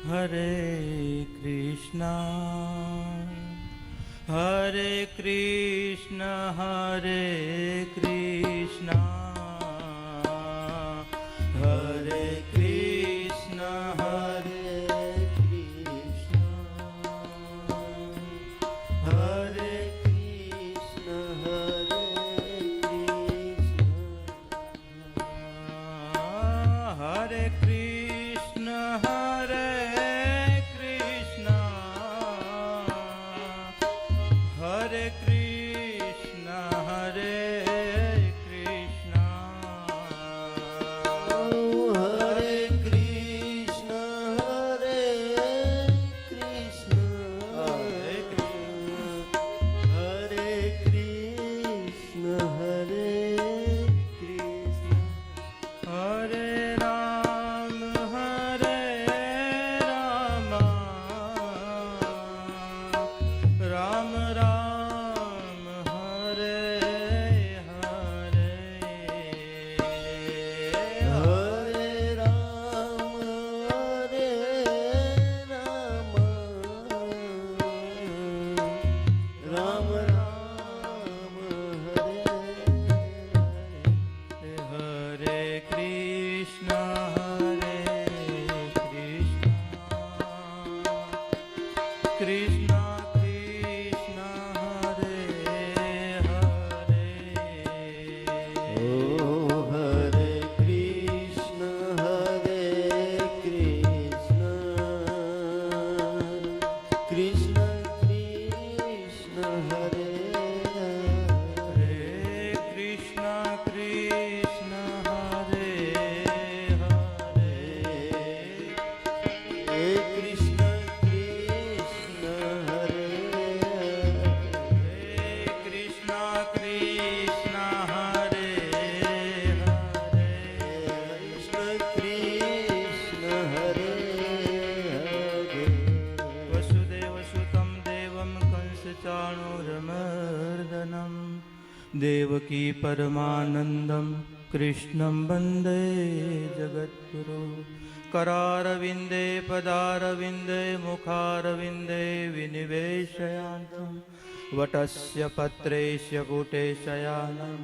હરે કૃષ્ણ હરે કૃષ્ણ હરે Krishna Krishna. Devaki परमानन्दं कृष्णं वन्दे जगद्गुरु करारविन्दे पदारविन्दे मुखारविन्दे विनिवेशयान्तं वटस्य पत्रेश्य कुटेशयानं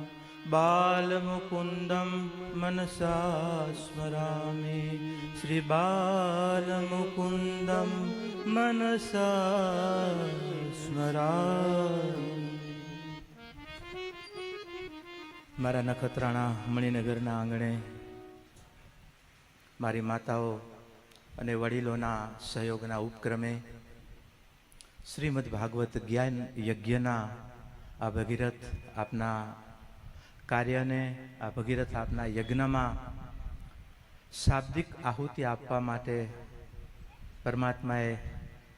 बालमुकुन्दं मनसा स्मरामि श्रीबालमुकुन्दं मनसा મારા નખત્રાણા મણિનગરના આંગણે મારી માતાઓ અને વડીલોના સહયોગના ઉપક્રમે શ્રીમદ ભાગવત જ્ઞાન યજ્ઞના આ ભગીરથ આપના કાર્યને આ ભગીરથ આપના યજ્ઞમાં શાબ્દિક આહુતિ આપવા માટે પરમાત્માએ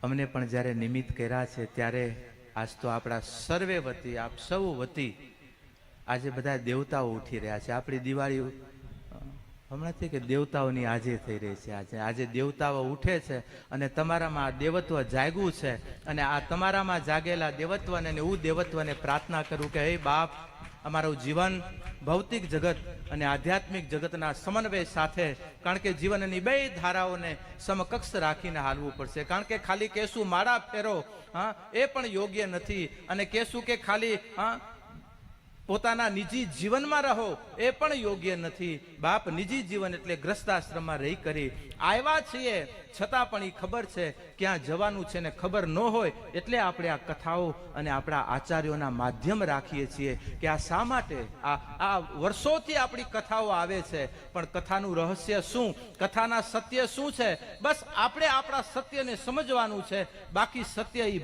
અમને પણ જ્યારે નિમિત્ત કર્યા છે ત્યારે આજ તો આપણા સર્વે વતી, આપ સૌ વતી આજે બધા દેવતાઓ ઉઠી રહ્યા છે. આપણી દિવાળી હમણાંથી કે દેવતાઓની આજે થઈ રહી છે આજે. આજે દેવતાઓ ઉઠે છે અને તમારામાં આ દેવત્વ જાગ્યું છે અને આ તમારામાં જાગેલા દેવત્વને અને હું દેવત્વને પ્રાર્થના કરું કે, હે બાપ, અમારું જીવન ભૌતિક જગત અને આધ્યાત્મિક જગતના સમન્વય સાથે, કારણ કે જીવનની બે ધારાઓને સમકક્ષ રાખીને હાલવું પડશે. કારણ કે ખાલી કેસું માળા ફેરો હા, એ પણ યોગ્ય નથી. અને કેસું કે ખાલી, હા પોતાના નિજી જીવનમાં રહો એ પણ યોગ્ય નથી. બાપ નિજી જીવન એટલે ગ્રસ્તાશ્રમમાં રહી કરી આવ્યા છીએ. છતાં પણ એ ખબર છે ક્યાં જવાનું છે ને ખબર ન હોય એટલે આપણે આ કથાઓ અને આપણા આચાર્યોના માધ્યમ રાખીએ છીએ કે આ શા માટે? આ આ વર્ષોથી આપણી કથાઓ આવે છે. પણ કથાનું રહસ્ય શું? કથાના સત્ય શું છે? બસ આપણે આપણા સત્યને સમજવાનું છે. બાકી સત્ય એ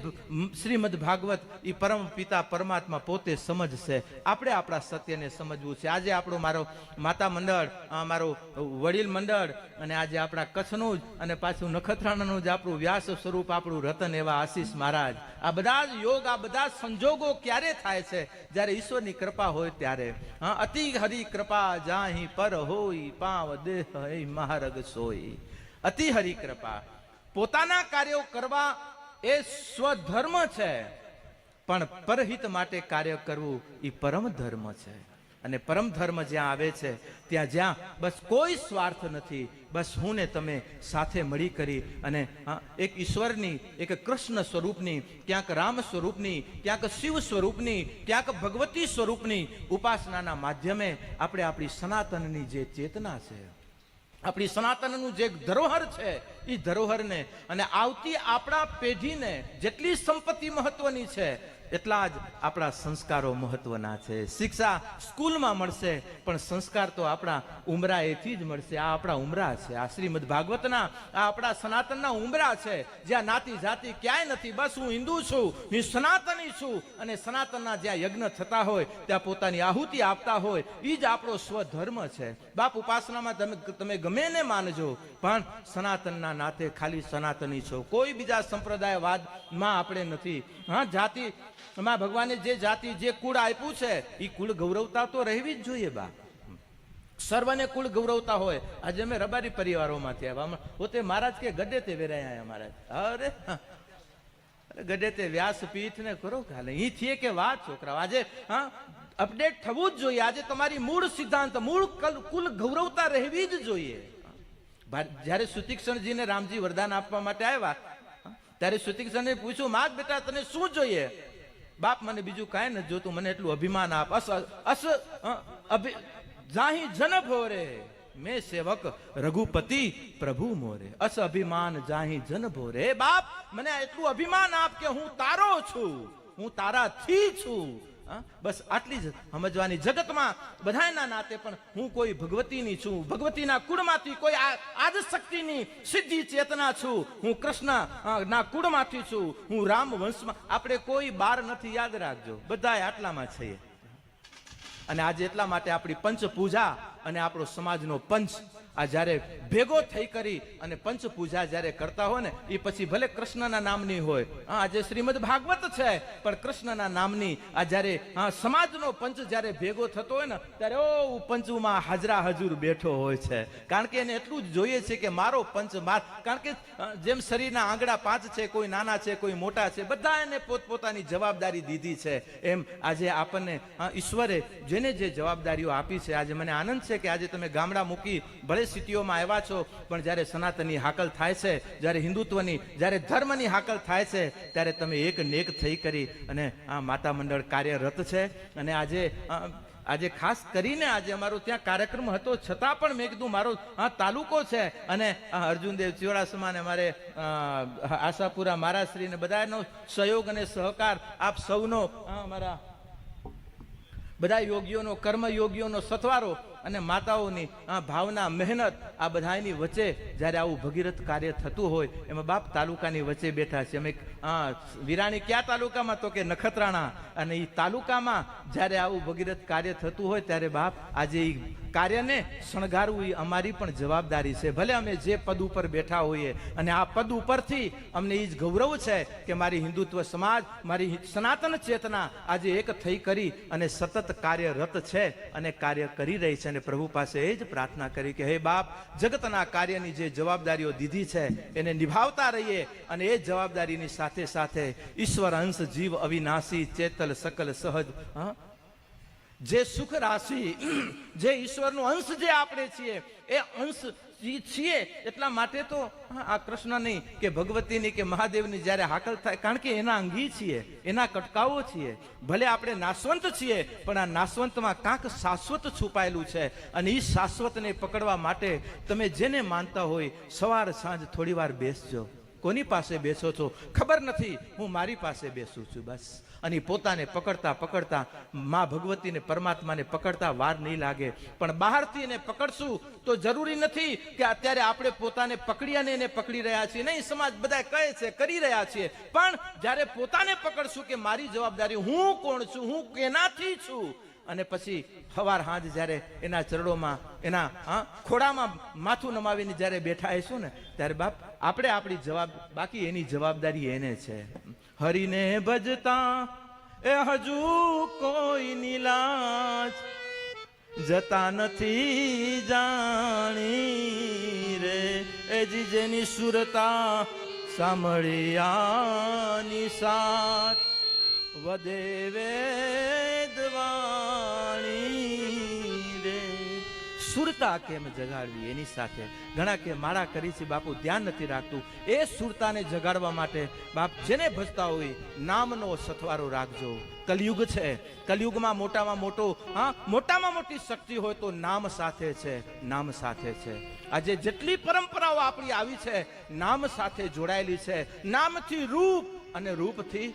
શ્રીમદ ભાગવત એ પરમ પિતા પરમાત્મા પોતે સમજશે. આપણે આપણા સત્યને સમજવું છે. આજે આપણો મારો માતા મંડળ મારું વડીલ મંડળ અને આજે આપણા કચ્છનું જ અને પાછું નખત્રાણાનું જ આપણું વ્યાસ સ્વરૂપ, આપણું રતન એવા આશીષ મહારાજ. આ બધા જ યોગ, આ બધા સંજોગો ક્યારે થાય છે? જ્યારે ઈશ્વરની કૃપા હોય ત્યારે. હા, અતિ હરી કૃપા જાહી પર હોય, પાવ દેહ મહારગ સોય. અતિ હરી કૃપા. પોતાના કાર્યો કરવા એ સ્વધર્મ છે, પણ પરહિત માટે કાર્ય કરવું એ પરમ ધર્મ છે. અને પરમ ધર્મ જ્યાં આવે છે, ત્યાં જ્યાં બસ કોઈ સ્વાર્થ નથી, બસ હું ને તમે સાથે મળી કરી અને એક ઈશ્વરની, એક કૃષ્ણ સ્વરૂપની, ક્યાંક રામ સ્વરૂપની, ક્યાંક શિવ સ્વરૂપની, ક્યાંક ભગવતી સ્વરૂપની ઉપાસનાના માધ્યમે આપણે આપણી સનાતનની જે ચેતના છે, આપણી સનાતનનું જે ધરોહર છે એ ધરોહરને અને આવતી આપણા પેઢીને જેટલી સંપત્તિ મહત્વની છે એટલા જ આપણા સંસ્કારો મહત્વના છે. શિક્ષા સ્કૂલમાં મળશે, પણ સંસ્કાર તો આપણા ઉમરાએથી જ મળશે. આ આપણા ઉમરા છે. આ શ્રીમદ ભાગવતના, આ આપણા સનાતનના ઉમરા છે. જ્યાં નાતી જાતિ ક્યાંય નથી. બસ હું હિન્દુ છું, હું સનાતની છું. અને સનાતનના જ્યાં યજ્ઞ થતા હોય, ત્યાં પોતાની આહુતિ આપતા હોય એ જ આપણો સ્વધર્મ છે. બાપ ઉપાસનામાં તમે તમે ગમે ને માનજો, પણ સનાતનના નાતે ખાલી સનાતની છો. કોઈ બીજા સંપ્રદાયવાદમાં આપણે નથી. હા, જાતિ માં ભગવાને જે જાતિ, જે કુળ આપ્યું છે એ કુળ ગૌરવતા તો રહેવી જ જોઈએ બા. સર્વને કુળ ગૌરવતા હોય. આજે અમે રબારી પરિવારોમાંથી આવ્યા. પોતે મહારાજ કે ગડે તે વેરાયા મહારાજ. અરે ગડે તે વ્યાસપીઠ ને કરો કાલે. એ થઈએ કે વાત, છોકરાઓ, આજે, હા, અપડેટ થવું જ જોઈએ. આજે તમારી મૂળ સિદ્ધાંત, મૂળ કલ- ગૌરવતા રહેવી જ જોઈએ. જ્યારે સુતિક્ષણજીને રામજી વરદાન આપવા માટે આવ્યા ત્યારે સુતિક્ષણે પૂછ્યું, માગ બેટા, તને શું જોઈએ? બાપ મને બીજું કાંઈ નથી જોતું, મને એટલું અભિમાન આપ. અસ અસ અભિ, જાહી જન ભોરે મેં સેવક રઘુપતિ પ્રભુ મોરે. અસ અભિમાન જાહી જન ભોરે બાપ, મને એટલું અભિમાન આપ કે હું તારો છું, હું તારાથી છું? બસ આટલી જ સમજવાની જગતમાં બધાના નાતે પણ હું કોઈ ભગવતીની છું. ભગવતીના કુળમાંથી કોઈ આજ શક્તિની સિદ્ધિ ચેતના છું. હું કૃષ્ણ ના કુળમાંથી છું. હું રામ વંશમાં આપણે કોઈ બાર નથી, યાદ રાખજો. બધા આટલામાં છીએ. અને આજે એટલા માટે આપણી પંચ પૂજા અને આપણો સમાજનો પંચ આ જ્યારે ભેગો થઈ કરી અને પંચ પૂજા જ્યારે કરતા હોય ને એ પછી ભલે કૃષ્ણના નામની હોય. હા, આજે શ્રીમદ ભાગવત છે, પણ કૃષ્ણના નામની આ જ્યારે, હા, સમાજનો પંચ જ્યારે ભેગો થતો હોય ને, ત્યારે ઓ પંચમાં હાજરા હજુર બેઠો હોય છે. કારણ કે એને એટલું જ જોઈએ છે કે મારો પંચ માર, કારણ કે જેમ શરીરના આંગળા પાંચ છે, કોઈ નાના છે, કોઈ મોટા છે, બધા એને પોતપોતાની જવાબદારી દીધી છે. એમ આજે આપણને ઈશ્વરે જેને જે જવાબદારીઓ આપી છે, આજે મને આનંદ છે કે આજે તમે ગામડા મૂકી ભલે સિટીઓમાં આવ્યા છો, પણ જ્યારે સનાતનની હાકલ થાય છે, જ્યારે હિન્દુત્વની, જ્યારે ધર્મની હાકલ થાય છે, ત્યારે તમે એક નેક થઈ કરી અને આ માતા મંડળ કાર્યરત છે. અને આજે આજે ખાસ કરીને આજે અમારો ત્યાં કાર્યક્રમ હતો, છતાં પણ મેં કીધું મારો, આ, તાલુકો છે. અને અર્જુનદેવ ચિયોડાસમા અને મારે આશાપુરા મહારાશ્રીને બધાનો સહયોગ અને સહકાર આપ સૌનો અમારા બધા યોગીઓનો કર્મ યોગીઓનો સથવારો અને માતાઓની આ ભાવના, મહેનત આ બધાની વચ્ચે જ્યારે આવું ભગીરથ કાર્ય થતું હોય, એમાં બાપ તાલુકાની વચ્ચે બેઠા છે. અમે વિરાણી કયા તાલુકામાં? તો કે નખત્રાણા. અને એ તાલુકામાં જ્યારે આવું ભગીરથ કાર્ય થતું હોય ત્યારે બાપ આજે એ કાર્યને શણગારવું એ અમારી પણ જવાબદારી છે. ભલે અમે જે પદ ઉપર બેઠા હોઈએ, અને આ પદ ઉપરથી અમને એ જ ગૌરવ છે કે મારી હિન્દુત્વ સમાજ, મારી સનાતન ચેતના આજે એક થઈ કરી અને સતત કાર્યરત છે અને કાર્ય કરી રહી છે. અને પ્રભુ પાસે એ જ પ્રાર્થના કરી કે, હે બાપ, જગતના કાર્યની જે જવાબદારીઓ દીધી છે, એને નિભાવતા રહીએ અને એ જવાબદારીની સાથે સાથે ઈશ્વર અંશ, જીવ, અવિનાશી, ચેતલ, સકલ, સહજ જે સુખ રાશિ, જે ઈશ્વરનો અંશ જે આપણે છીએ, એ અંશ છીએ. એટલા માટે તો આ કૃષ્ણ નહીં કે ભગવતીની કે મહાદેવની જ્યારે હાકલ થાય, કારણ કે એના અંગી છીએ, એના કટકાઓ છીએ. ભલે આપણે નાશવંત છીએ, પણ આ નાશવંતમાં કાંક શાશ્વત છુપાયેલું છે. અને એ શાશ્વતને પકડવા માટે તમે જેને માનતા હોય, સવાર સાંજ થોડી વાર બેસજો. કોની પાસે બેસો છો? ખબર નથી. હું મારી પાસે બેસું છું બસ. અને પોતાને પકડતા પકડતા, મા ભગવતીને પરમાત્માને પકડતા વાર નહીં લાગે. પણ બહારથી એને પકડશું તો જરૂરી નથી કે અત્યારે આપણે પોતાને પકડી અને એને પકડી રહ્યા છીએ. નહીં, સમાજ બધા કહે છે, કરી રહ્યા છીએ. પણ જ્યારે પોતાને પકડશું કે મારી જવાબદારી હું કોણ છું? હું કેનાથી છું? અને પછી હવાર હાંજ જ્યારે એના ચરણોમાં એના હા, ખોડામાં માથું નમાવીને જ્યારે બેઠા હશું ને ત્યારે બાપ આપણે આપણી જવાબ બાકી એની જવાબદારી એને છે. હરીને ભજતા એ હજુ કોઈ નીલાજ જતા નથી જાણી રે. એ જીજેની સુરતા સાંભળ્યાની સાથ વદે સુરતા કેમ જગાડવી એની સાથે. ઘણા કે માળા કરી છે બાપુ ધ્યાન નથી રાખતું. એ સુરતાને જગાડવા માટે બાપ જેને ભજતા હોય નામનો સથવારો રાખજો. કલયુગ છે. કલયુગમાં મોટામાં મોટો, હા, મોટામાં મોટી શક્તિ હોય તો નામ સાથે છે, નામ સાથે છે. આજે જેટલી પરંપરાઓ આપણી આવી છે, નામ સાથે જોડાયેલી છે. નામથી રૂપ અને રૂપથી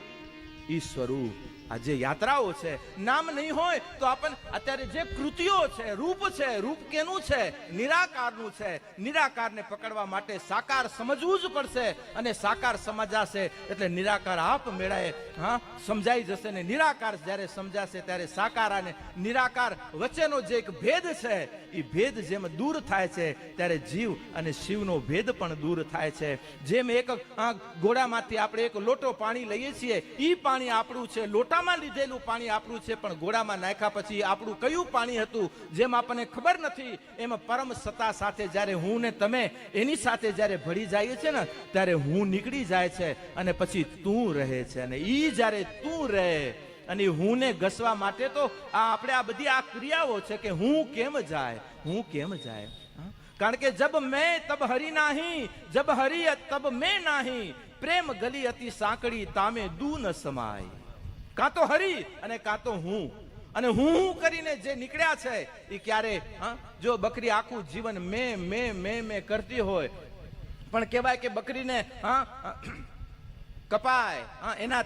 ઈ સ્વરૂપ. આ જે યાત્રાઓ છે, નામ નહીં હોય તો આપણને અત્યારે જે કૃતિઓ છે, રૂપ છે રૂપ કેનું છે, નિરાકારનું છે, નિરાકારને પકડવા માટે સાકાર સમજવું જ પડશે અને સાકાર સમજાશે એટલે નિરાકાર આપ મેળાએ, હા, સમજાઈ જશે ને નિરાકાર જ્યારે સમજાશે ત્યારે સાકાર અને નિરાકાર વચ્ચેનો જે એક ભેદ છે એ ભેદ જેમ દૂર થાય છે, ત્યારે જીવ અને શિવનો ભેદ પણ દૂર થાય છે. જેમ એક ઘોડામાંથી આપણે એક લોટો પાણી લઈએ છીએ એ પાણી આપણું છે. લોટામાં લીધેલું પાણી આપણું છે, પણ ઘોડામાં નાખ્યા પછી આપણું કયું પાણી હતું, જેમ આપણને ખબર નથી, એમ પરમ સત્તા સાથે જ્યારે હું ને તમે એની સાથે જ્યારે ભળી જઈએ છે ને, ત્યારે હું નીકળી જાય છે અને પછી તું રહે છે. અને એ જ્યારે તું રહે અને હું ને ઘસવા માટે તો આ આપણે આ બધી આ ક્રિયાઓ છે કે હું કેમ જાય, હું કેમ જાય? કારણ કે જબ મેં તબ હરી નાહી, જબ હરી તબ મેં નાહી, પ્રેમ ગલી હતી સાંકડી તામે દૂ ન સમાય કાં તો હરી અને કાં તો હું અને હું હું કરીને જે નીકળ્યા છે એ ક્યારે? જો બકરી આખું જીવન મેં મેં મેં મેં કરતી હોય, પણ કહેવાય કે બકરીને, હા કપાય, હા, એના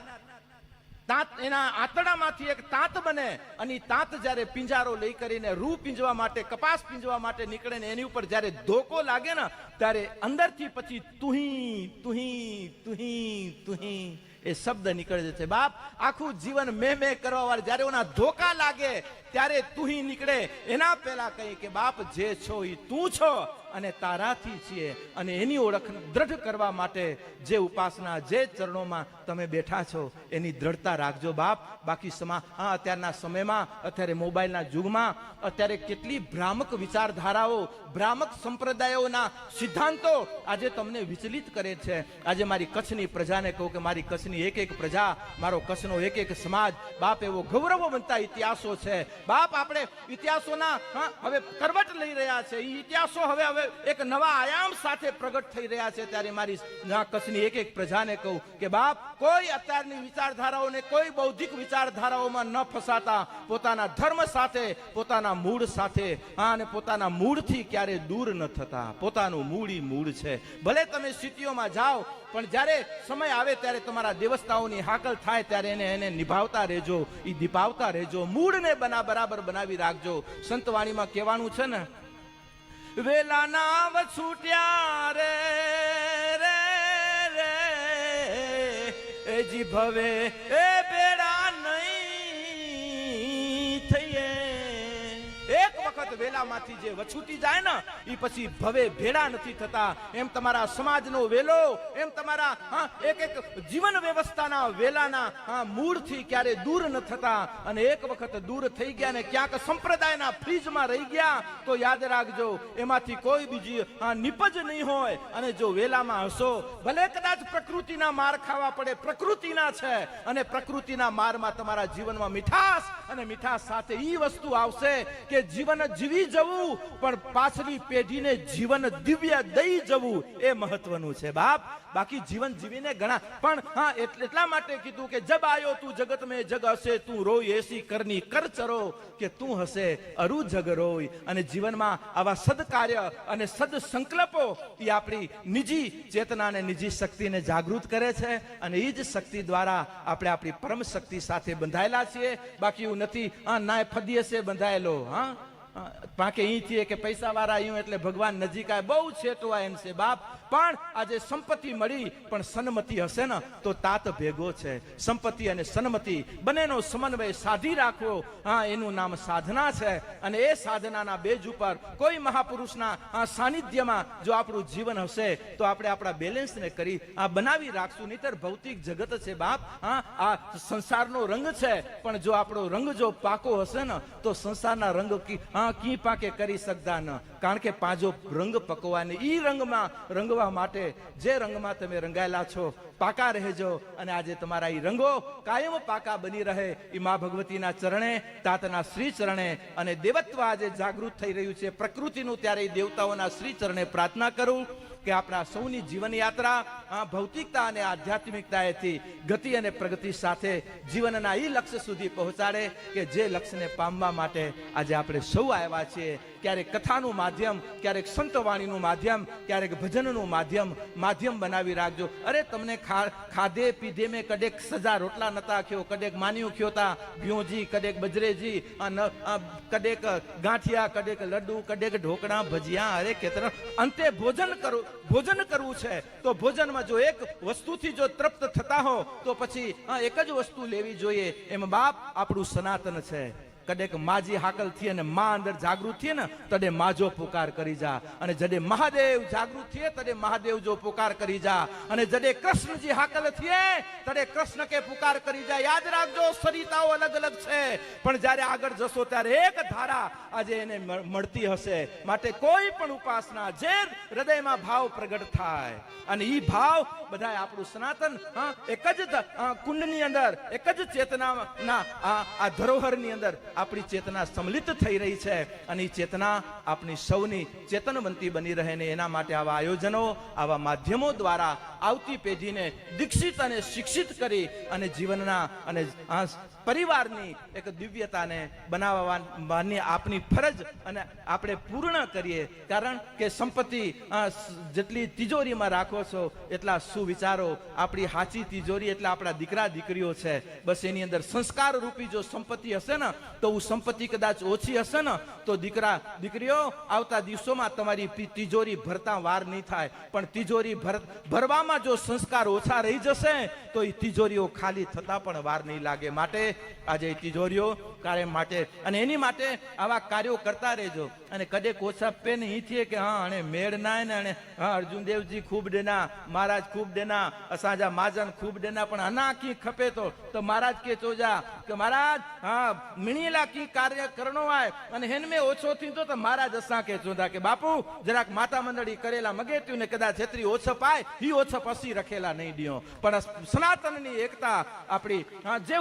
તાંત એના આંતડામાંથી એક તાંત બને અને તાંત જ્યારે પિંજારો લઈ કરીને રૂ પીંજવા માટે, કપાસ પીંજવા માટે નીકળે ને એની ઉપર જ્યારે ધોકો લાગે ને, ત્યારે અંદરથી પછી તુહી તુહી તુહી તુહી એ શબ્દ નીકળે છે. બાપ, આખું જીવન મેં મેં કરવા વાળા, જ્યારે ઓના ધોકા લાગે, ત્યારે તુહી નીકળે. એના પહેલા કહી કે, બાપ, જે છો એ તું છો. અને તારાથી છીએ અને એની ઓળખ દ્રઢ કરવા માટે જે ઉપાસના જે ચરણોમાં તમે બેઠા છો, એની દ્રઢતા રાખજો બાપ. બાકી સમા હા અત્યારના સમયમાં, અત્યારે મોબાઈલના યુગમાં અત્યારે કેટલી ભ્રામક વિચારધારાઓ, ભ્રામક સંપ્રદાયોના સિદ્ધાંતો આજે તમને વિચલિત કરે છે. આજે મારી કચ્છની પ્રજાને કહું કે મારી કચ્છની એક એક પ્રજા, મારો કચ્છનો એક એક સમાજ, બાપ એવો ગૌરવ બનતા ઇતિહાસો છે. બાપ આપણે ઇતિહાસોના હવે કરવટ લઈ રહ્યા છે. એ ઇતિહાસો હવે હવે એક નવા આયામ સાથે પ્રગટ થઈ રહ્યા છે ત્યારે મારી આ કચ્છની એક એક પ્રજાને કહું કે બાપ, કોઈ અત્યારની વિચારધારાઓને, કોઈ બૌદ્ધિક વિચારધારાઓમાં ન ફસાતા, પોતાના ધર્મ સાથે, પોતાના મૂળ સાથે અને પોતાના મૂળથી ક્યારે દૂર ન થતા. પોતાનું મૂળ મૂળ છે. ભલે તમે સિટીઓમાં જાઓ, પણ જ્યારે સમય આવે ત્યારે તમારા દેવસ્તાઓની હાકલ થાય ત્યારે એને એને નિભાવતા રહેજો એ દીપાવતા રહેજો. મૂળને બના બરાબર બનાવી રાખજો. સંતવાણીમાં કહેવાનું છે ને વેલા નાવ છૂટ્યા રે રે રે જી ભવે એ વેલામાંથી જે વછૂટી જાય ને એ પછી ભવે ભેડા નથી થતા. એમ તમારા સમાજનો વેલો એમ તમારા એક એક જીવન વ્યવસ્થાના વેલાના મૂળથી ક્યારે દૂર ન થતા. અને એક વખત દૂર થઈ ગયા ને ક્યાંક સંપ્રદાયના ફ્રીજમાં રહી ગયા તો યાદ રાખજો એમાંથી કોઈ બીજી હા, નિપજ નહીં હોય. અને જો વેલામાં હશો ભલે કદાચ પ્રકૃતિના માર ખાવા પડે પ્રકૃતિના છે. અને પ્રકૃતિના મારમાં તમારા જીવનમાં મીઠાશ અને મીઠાશ સાથે એ વસ્તુ આવશે કે જીવન જીવી જવું પણ પાછલી પેઢીને જીવન દિવ્ય દઈ જવું એ મહત્વનું છે બાપ. બાકી જીવન જીવીને ઘણા. પણ હા એટલે- માટે કીધું કે જબ આયો તું જગત મેં, જગ હશે તું રોય એસી કરની કર ચરો કે તું હશે અરુ જગ રોય. અને જીવનમાં આવા સદકાર્ય અને સદ સંકલ્પો એ આપણી નિજી ચેતનાને, નિજી શક્તિને જાગૃત કરે છે અને એ જ શક્તિ દ્વારા આપણે આપણી પરમ શક્તિ સાથે બંધાયેલા છીએ. બાકી એવું નથી. હા, નાય ફદીએ છે બંધાયેલો. હા? પાકે અહીંથી કે પૈસા વાળા અહીં એટલે ભગવાન નજીક આવે બહુ છેટવા એમ છે બાપ. પણ આજે સંપત્તિ મળી, પણ સન્મતિ હશે ને, તો તાત ભેગો છે. સંપત્તિ અને સન્મતિ, બંનેનો સમન્વય સાધી રાખવો. હા, એનું નામ સાધના છે. અને એ સાધનાના બેજ ઉપર કોઈ મહાપુરુષના આ સાનિધ્યમાં જો આપણું જીવન હશે, તો આપણે આપણા બેલેન્સને કરી, આ બનાવી રાખશું. નહીતર ભૌતિક જગત છે બાપ. હા, આ સંસારનો રંગ છે. પણ જો આપણો રંગ જો પાકો હશે ને, તો સંસારના રંગ કી- પાકે કરી શકતા ન. કારણ કે પાંજો રંગ પકવાને ઈ રંગમાં રંગવા માટે જે રંગમાં તમે રંગાયેલા છો, પાકા રહેજો. અને આજે તમારા ઈ રંગો કાયમ પાકા બની રહે. ઈ મા ભગવતીના ચરણે, તાતના શ્રી ચરણે અને દેવત્વ આજે જાગૃત થઈ રહ્યું છે. પ્રકૃતિનું ત્યારે દેવતાઓના શ્રી ચરણે પ્રાર્થના કરું કે આપણા સૌની જીવન યાત્રા આ ભૌતિકતા અને આધ્યાત્મિકતાએથી ગતિ અને પ્રગતિ સાથે જીવનના એ લક્ષ્ય સુધી પહોંચાડે કે જે લક્ષ્યને પામવા માટે આજે આપણે સૌ આવ્યા છીએ. ક્યારેક કથાનું માધ્યમ, ક્યારેક સંતવાણીનું માધ્યમ, ક્યારેક ભજનનું માધ્યમ માધ્યમ બનાવી રાખજો. અરે તમને ખા- ખાધે પીધે મેં કદેક સજા રોટલા નતા ખ્યો કદેક માન્યું ખ્યો તા ભ્યોજી કદેક બજરેજી કડેક ગાંઠિયા કદેક લડ્ડુ કદેક ઢોકળા, ભજીયા, અરે કેતર અંતે ભોજન કરવું ભોજન કરવું છે. તો ભોજનમાં જો એક વસ્તુથી જો તૃપ્ત થતા હો, તો પછી એક જ વસ્તુ લેવી જોઈએ. એમ બાપ આપણું સનાતન છે. કડેક માજી હાકલથી અને મા અંદર જાગૃત થઈએ ને, તડે માજો પુકાર કરી જા. અને જડે મહાદેવ જાગૃત થઈએ, તડે મહાદેવ જો પુકાર કરી જા. અને જડે કૃષ્ણજી હાકલ થઈએ, તડે કૃષ્ણ કે પુકાર કરી જા. યાદ રાખજો, સરિતાઓ અલગ અલગ છે. પણ જ્યારે આગળ જશો ત્યારે એક ધારા આજે એને મળતી હશે. માટે કોઈ પણ ઉપાસના જે હૃદયમાં ભાવ પ્રગટ થાય. અને ઈ ભાવ બધા આપણું સનાતન એક જ કુંડની અંદર, એક જ ચેતનાના આ ધરોહરની અંદર આપણી ચેતના સમલિત થઈ રહી છે અને એ ચેતના આપણી સૌની ચેતનવંતી બની રહે ને એના માટે આવા આયોજનો, આવા માધ્યમો દ્વારા આવતી પેઢીને દીક્ષિત અને શિક્ષિત કરી અને જીવનના અને પરિવારની એક દિવ્યતાને બનાવવાની આપની ફરજ અને આપણે પૂર્ણ કરીએ. કારણ કે સંપત્તિ જેટલી તિજોરીમાં રાખો છો, એટલા સુવિચારો, આપણી સાચી તિજોરી એટલે આપણા દીકરા, દીકરીઓ છે. બસ એની અંદર સંસ્કાર રૂપી જો સંપત્તિ હશે ને, તો હું સંપત્તિ કદાચ ઓછી હશે ને, તો દીકરા, દીકરીઓ, આવતા દિવસોમાં તમારી તિજોરી ભરતા વાર નહીં થાય. પણ તિજોરી ભર, ભરવામાં જો સંસ્કાર ઓછા રહી જશે, તો એ તિજોરીઓ ખાલી થતા પણ વાર નહીં લાગે. માટે આજે એ તિજોરીઓ કાર્ય માટે. અને એની માટે આવા કાર્યો કરતા રહેજો. અને કદેક ઓછા પેન ઈથી કે હા અને મેળ ના ને અને હા અર્જુનદેવજી ખૂબ દેના, મહારાજ ખૂબ દેના, અસાજા માજન ખૂબ દેના, પણ અના કી ખપે તો તો મહારાજ કે ચોજા કે મહારાજ, હા, મિણીલા કી કાર્ય કરણો આય, અને હેન મેં ઓછો થી તો મહારાજ અસા કે ચોદા કે બાપુ, જરાક માતા મંડળી કરેલા મગેત્યું ને કદાચ છેતરી ઓછપ પાય ઈ ઓછપ પસી રખેલા નહીં દિયો પણ સનાતનની એકતા આપણી જે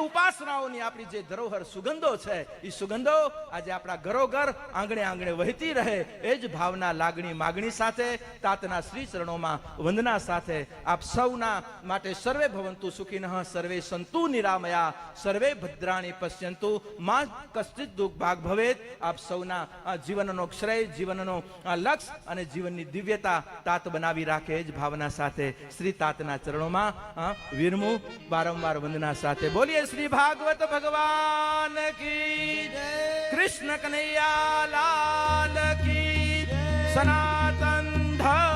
ઉપાસનાઓની આપણી જે ધરોહર સુગંધો છે, એ સુગંધો આજે આપણા ઘરો ઘર આંગણે આંગણે વહેતી રહે એ જ ભાવના લાગણી માગણી સાથે, તાતના શ્રી ચરણોમાં વંદના સાથે આપ સૌના માટે સર્વે ભવંતુ સુખિનઃ, સર્વે સંતુ નિરામયા, સર્વે ભદ્રાણી પશ્યંતુ, માં કશ્ચિત દુઃખ ભાગ ભવેત. આપ સૌના જીવનનો શ્રેય જીવનનો લક્ષ અને જીવનની દિવ્યતા તાત બનાવી રાખે એ જ ભાવના સાથે શ્રી તાતના ચરણોમાં આ વારંવાર વંદના સાથે બોલીએ શ્રી ભાગવત ભાગવત ભગવાન કી કૃષ્ણ કનૈયા લાલ કી સનાતન ધર્મ